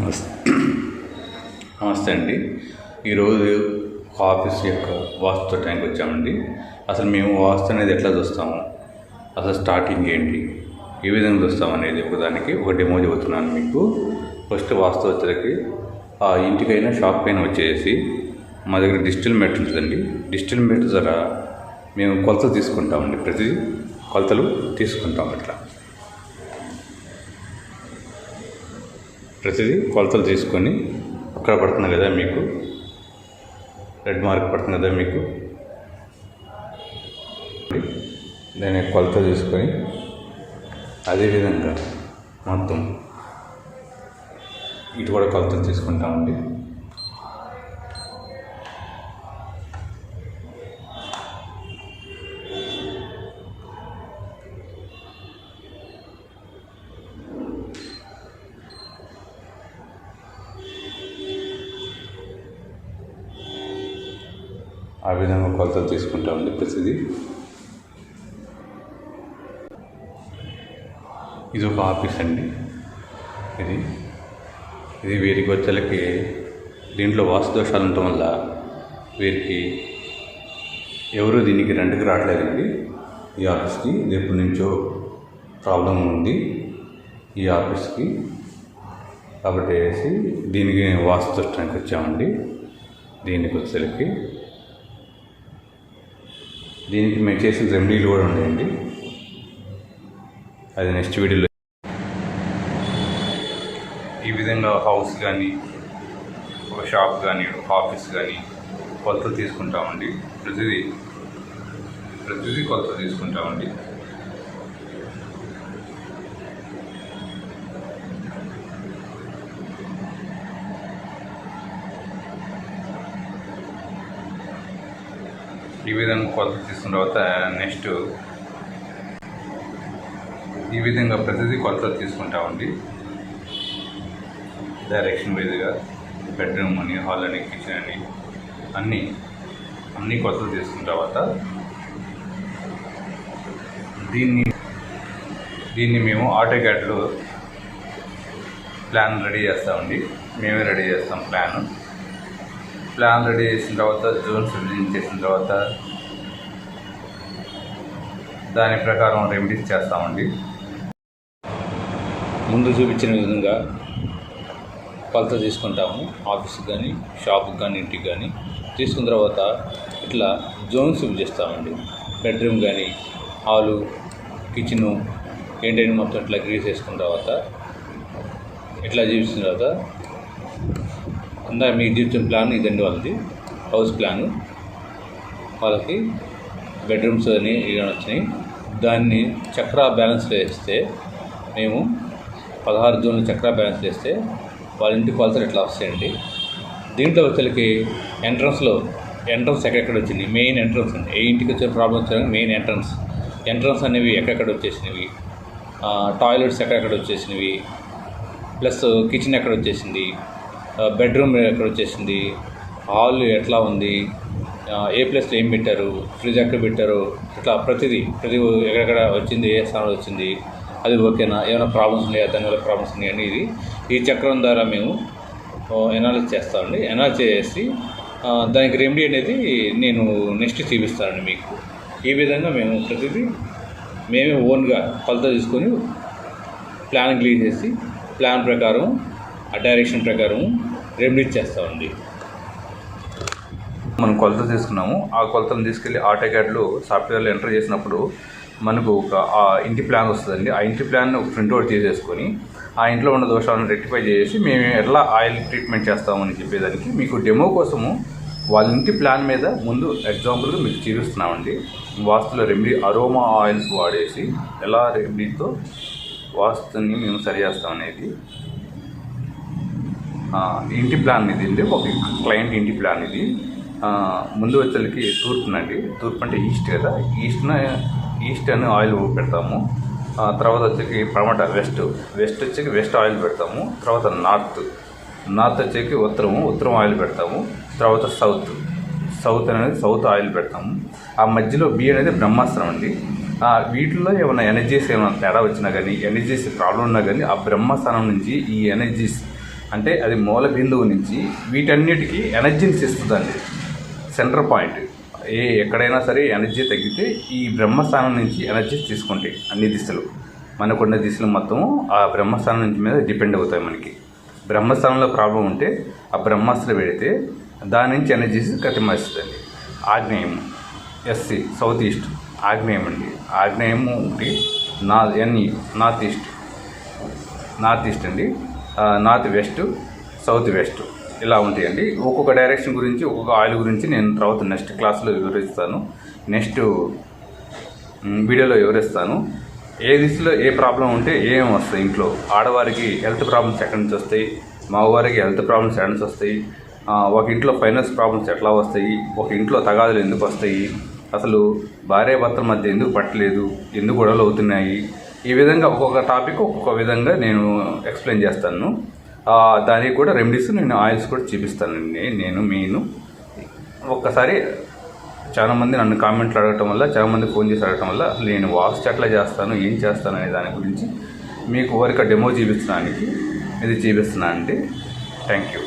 నమస్తే. నమస్తే అండి. ఈరోజు ఆఫీస్ యొక్క వాస్తు టైంకి వచ్చామండి. అసలు మేము వాస్తు అనేది ఎట్లా చూస్తాము? అసలు స్టార్టింగ్ ఏంటి? ఏ విధంగా చూస్తాం అనేది ఒకదానికి ఒక డెమో చెబుతున్నాను మీకు. ఫస్ట్ వాస్తు వచ్చేసరికి ఆ ఇంటికైనా పైన వచ్చేసి మా దగ్గర డిజిటల్ మెటర్ ఉంటుందండి. డిజిటల్ మెటర్ ద్వారా మేము కొలతలు తీసుకుంటామండి. ప్రతి కొలతలు తీసుకుంటాం అట్లా. ప్రతిదీ కొలతలు తీసుకొని అక్కడ పడుతుంది కదా మీకు. రెడ్ మార్క్ పడుతుంది కదా మీకు. దాని కొలత తీసుకొని అదేవిధంగా మొత్తం ఇటు కూడా కొలతలు తీసుకుంటామండి ఆ విధంగా కొలతలు తీసుకుంటామండి ప్రతిదీ ఇది ఒక ఆఫీస్ అండి. ఇది. ఇది వీరికి వచ్చేలకి దీంట్లో వాస్తు దోషాలు ఉండటం వల్ల వీరికి ఎవరు దీనికి రెంట్కి రావట్లేదండి. ఈ ఆఫీస్కి ఇది ఎప్పటి నుంచో ప్రాబ్లం ఉంది ఈ ఆఫీస్కి. కాబట్టి వేసి దీనికి వాస్తు దోషానికి వచ్చామండి. దీనికి వచ్చేసరికి దీనికి మేము చేసిన రెమెడీలు కూడా ఉన్నాయండి. అది నెక్స్ట్ వీడియోలో ఈ విధంగా హౌస్ కానీ ఒక షాప్ కానీ ఒక ఆఫీస్ కానీ కొలతలు తీసుకుంటామండి. ప్రతిదీ ప్రతిదీ కొలతలు తీసుకుంటామండి. ఈ విధంగా కొలత తీసుకున్న తర్వాత నెక్స్ట్ ఈ విధంగా ప్రతిదీ కొలతలు తీసుకుంటామండి డైరెక్షన్ వైజ్గా బెడ్రూమ్ అని హాల్ అని కిచెన్ అని అన్నీ అన్నీ కొలతలు తీసుకున్న తర్వాత దీన్ని దీన్ని మేము ఆటో క్యాట్లో ప్లాన్ రెడీ చేస్తామండి మేమే రెడీ చేస్తాం ప్లాన్ ప్లాన్ రెడీ చేసిన తర్వాత జోన్స్ రిలీజ్ చేసిన తర్వాత దాని ప్రకారం రెమెడీస్ చేస్తామండి. ముందు చూపించిన విధంగా కొలత తీసుకుంటాము ఆఫీస్కి కానీ షాప్కి కానీ ఇంటికి కానీ. తీసుకున్న తర్వాత ఇట్లా జోన్స్ చేస్తామండి. బెడ్రూమ్ కానీ హాలు కిచెను ఏంటైనా మొత్తం ఇట్లా గ్రీస్ వేసుకున్న తర్వాత ఇట్లా చూపించిన తర్వాత అంతా మీకు జీవితం ప్లాన్ ఇదండి వాళ్ళది. House plan. వాళ్ళకి బెడ్రూమ్స్ అని ఇవన్నీ వచ్చినాయి. దాన్ని చక్ర బ్యాలెన్స్లో వేస్తే మేము పదహారు జూన్లు చక్రా బ్యాలెన్స్ చేస్తే వాళ్ళ ఇంటి కొలతలు ఎట్లా వస్తాయండి? దీంట్లో వచ్చేకి ఎంట్రన్స్లో ఎంట్రన్స్ ఎక్కడెక్కడ వచ్చింది మెయిన్ ఎంట్రన్స్ అండి. ఏ ఇంటికి వచ్చే ప్రాబ్లమ్ వచ్చాక మెయిన్ ఎంట్రన్స్. ఎంట్రన్స్ అనేవి ఎక్కడెక్కడ వచ్చేసినవి? టాయిలెట్స్ ఎక్కడెక్కడ వచ్చేసినవి? ప్లస్ కిచెన్ ఎక్కడ వచ్చేసింది? బెడ్రూమ్ ఎక్కడ వచ్చేసింది హాల్ ఎట్లా ఉంది? ఏ ప్లేస్లో ఏం పెట్టారు? ఫ్రిడ్జ్ ఎక్కడ పెట్టారు? ఇట్లా ప్రతిదీ ప్రతి ఎక్కడెక్కడ వచ్చింది? ఏ స్థానంలో వచ్చింది? అది ఓకేనా? ఏమైనా ప్రాబ్లమ్స్ ఉన్నాయా? దానివల్ల ప్రాబ్లమ్స్ ఉన్నాయా? అనేది ఈ చక్రం ద్వారా మేము ఎనాలిసిస్ చేస్తామండి ఎనాలిసిస్ చేసి దానికి రెమెడీ అనేది నేను నెక్స్ట్ చూపిస్తానండి మీకు. ఈ విధంగా మేము ప్రతిదీ మేమే ఓన్గా కొలత తీసుకొని ప్లాన్ క్లియర్ చేసి ప్లాన్ ప్రకారం ఆ డైరెక్షన్ ప్రకారం రెమెడీస్ చేస్తామండి మనం కొలత తీసుకున్నాము. ఆ కొలతను తీసుకెళ్ళి ఆటో క్యాడ్లో సాఫ్ట్వేర్లో ఎంటర్ చేసినప్పుడు మనకు ఒక ఆ ఇంటి ప్లాన్ వస్తుందండి. ఆ ఇంటి ప్లాన్ ఒక ప్రింట్అవుట్ తీసేసుకొని చేసేసుకొని ఆ ఇంట్లో ఉన్న దోషాలను రెక్టిఫై చేసి మేము ఎలా ఆయిల్ ట్రీట్మెంట్ చేస్తామని చెప్పేదానికి మీకు డెమో కోసము వాళ్ళ ఇంటి ప్లాన్ మీద ముందు ఎగ్జాంపుల్గా మీకు చూపిస్తున్నామండి. వాస్తులో రెమెడీ అరోమా ఆయిల్స్ వాడేసి ఎలా రెమెడీతో వాస్తుని మేము సరి చేస్తాం అనేది ఇంటి ప్లాన్ ఇది అండి. ఒక క్లయింట్ ఇంటి ప్లాన్ ఇది. ముందు వచ్చేసరికి తూర్పునండి తూర్పు అంటే ఈస్ట్ కదా. ఈస్ట్న ఈస్ట్ అని ఆయిల్ పెడతాము. తర్వాత వచ్చేకి ప్రమట వెస్ట్ వెస్ట్ వచ్చేకి వెస్ట్ ఆయిల్ పెడతాము. తర్వాత నార్త్ నార్త్ వచ్చేకి ఉత్తరము ఉత్తరం ఆయిల్ పెడతాము. తర్వాత సౌత్ సౌత్ అనేది సౌత్ ఆయిల్ పెడతాము. ఆ మధ్యలో బి అనేది బ్రహ్మాస్త్రం అండి. వీటిలో ఏమైనా ఎనర్జీస్ ఏమైనా తేడా వచ్చినా కానీ ఎనర్జీస్ ప్రాబ్లం ఉన్నా కానీ ఆ బ్రహ్మస్థానం నుంచి ఈ ఎనర్జీస్ అంటే అది మూల బిందువు నుంచి వీటన్నిటికీ ఎనర్జీని ఇస్తుందండి సెంటర్ పాయింట్ ఏ ఎక్కడైనా సరే ఎనర్జీ తగ్గితే ఈ బ్రహ్మస్థానం నుంచి ఎనర్జీ తీసుకుంటాయి అన్ని దిశలు. మనకున్న దిశలు మొత్తం ఆ బ్రహ్మస్థానం నుంచి మీద డిపెండ్ అవుతాయి మనకి. బ్రహ్మస్థానంలో ప్రాబ్లం ఉంటే ఆ బ్రహ్మాస్త్రం పెడితే దాని నుంచి ఎనర్జీస్ కతిమేస్తుందండి ఆగ్నేయం. ఎస్సి సౌత్ ఈస్ట్ ఆగ్నేయం అండి. ఆగ్నేయము ఒకటి నా NE north east north east అండి. నార్త్ వెస్ట్ సౌత్ వెస్ట్ ఇలా ఉంటాయండి. ఒక్కొక్క డైరెక్షన్ గురించి ఒక్కొక్క ఆయిల్ గురించి నేను తర్వాత నెక్స్ట్ క్లాస్లో వివరిస్తాను. నెక్స్ట్ వీడియోలో వివరిస్తాను. ఏ దిశలో ఏ ప్రాబ్లం ఉంటే ఏం వస్తాయి ఇంట్లో? ఆడవారికి హెల్త్ ప్రాబ్లమ్స్ ఎక్కడి నుంచి వస్తాయి? మగవారికి హెల్త్ ప్రాబ్లమ్స్ ఎక్కడి నుంచి వస్తాయి? ఒక ఇంట్లో ఫైనాన్స్ ప్రాబ్లమ్స్ ఎట్లా వస్తాయి? ఒక ఇంట్లో తగాదులు ఎందుకు వస్తాయి? అసలు భార్య భర్తల మధ్య ఎందుకు పట్టలేదు? ఎందుకు గొడవలు అవుతున్నాయి? ఈ విధంగా ఒక్కొక్క టాపిక్ ఒక్కొక్క విధంగా నేను ఎక్స్ప్లెయిన్ చేస్తాను. దానికి కూడా రెమెడీస్ నేను ఆయిల్స్ కూడా చూపిస్తానండి నేను మెయిన్ ఒక్కసారి చాలా మంది నన్ను కామెంట్లు అడగటం వల్ల చాలామంది ఫోన్ చేసి అడగటం వల్ల నేను వాచ్ ఎట్లా చేస్తాను ఏం చేస్తాను అనే దాని గురించి మీకు ఊరిక డెమో చూపిస్తున్నానికి ఇది చూపిస్తున్నాను అండి థ్యాంక్ యూ.